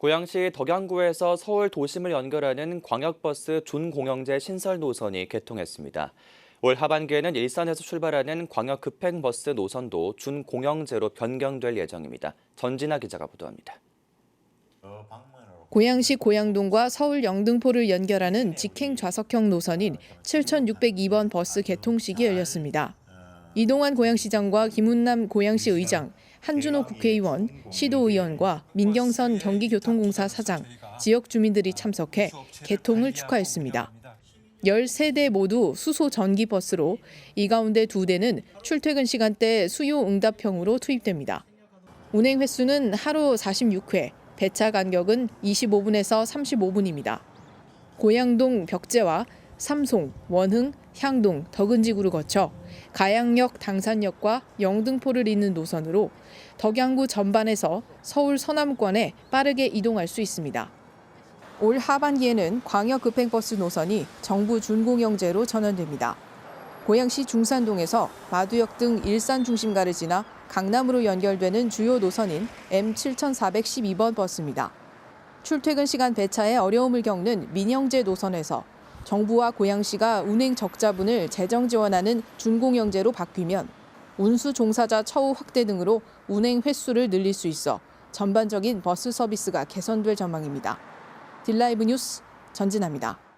고양시 덕양구에서 서울 도심을 연결하는 광역버스 준공영제 신설 노선이 개통했습니다. 올 하반기에는 일산에서 출발하는 광역 급행버스 노선도 준공영제로 변경될 예정입니다. 전진아 기자가 보도합니다. 고양시 고양동과 서울 영등포를 연결하는 직행 좌석형 노선인 7602번 버스 개통식이 열렸습니다. 이동환 고양시장과 김훈남 고양시 의장, 한준호 국회의원, 시도의원과 민경선 경기교통공사 사장, 지역 주민들이 참석해 개통을 축하했습니다. 13대 모두 수소 전기 버스로 이 가운데 두 대는 출퇴근 시간대 수요 응답형으로 투입됩니다. 운행 횟수는 하루 46회, 배차 간격은 25분에서 35분입니다. 고양동 벽제와 삼송, 원흥, 향동, 덕은지구를 거쳐 가양역, 당산역과 영등포를 잇는 노선으로 덕양구 전반에서 서울 서남권에 빠르게 이동할 수 있습니다. 올 하반기에는 광역 급행버스 노선이 정부 준공영제로 전환됩니다. 고양시 중산동에서 마두역 등 일산 중심가를 지나 강남으로 연결되는 주요 노선인 M7412번 버스입니다. 출퇴근 시간 배차에 어려움을 겪는 민영제 노선에서 정부와 고양시가 운행 적자분을 재정 지원하는 준공영제로 바뀌면 운수 종사자 처우 확대 등으로 운행 횟수를 늘릴 수 있어 전반적인 버스 서비스가 개선될 전망입니다. 딜라이브 뉴스 전진아입니다.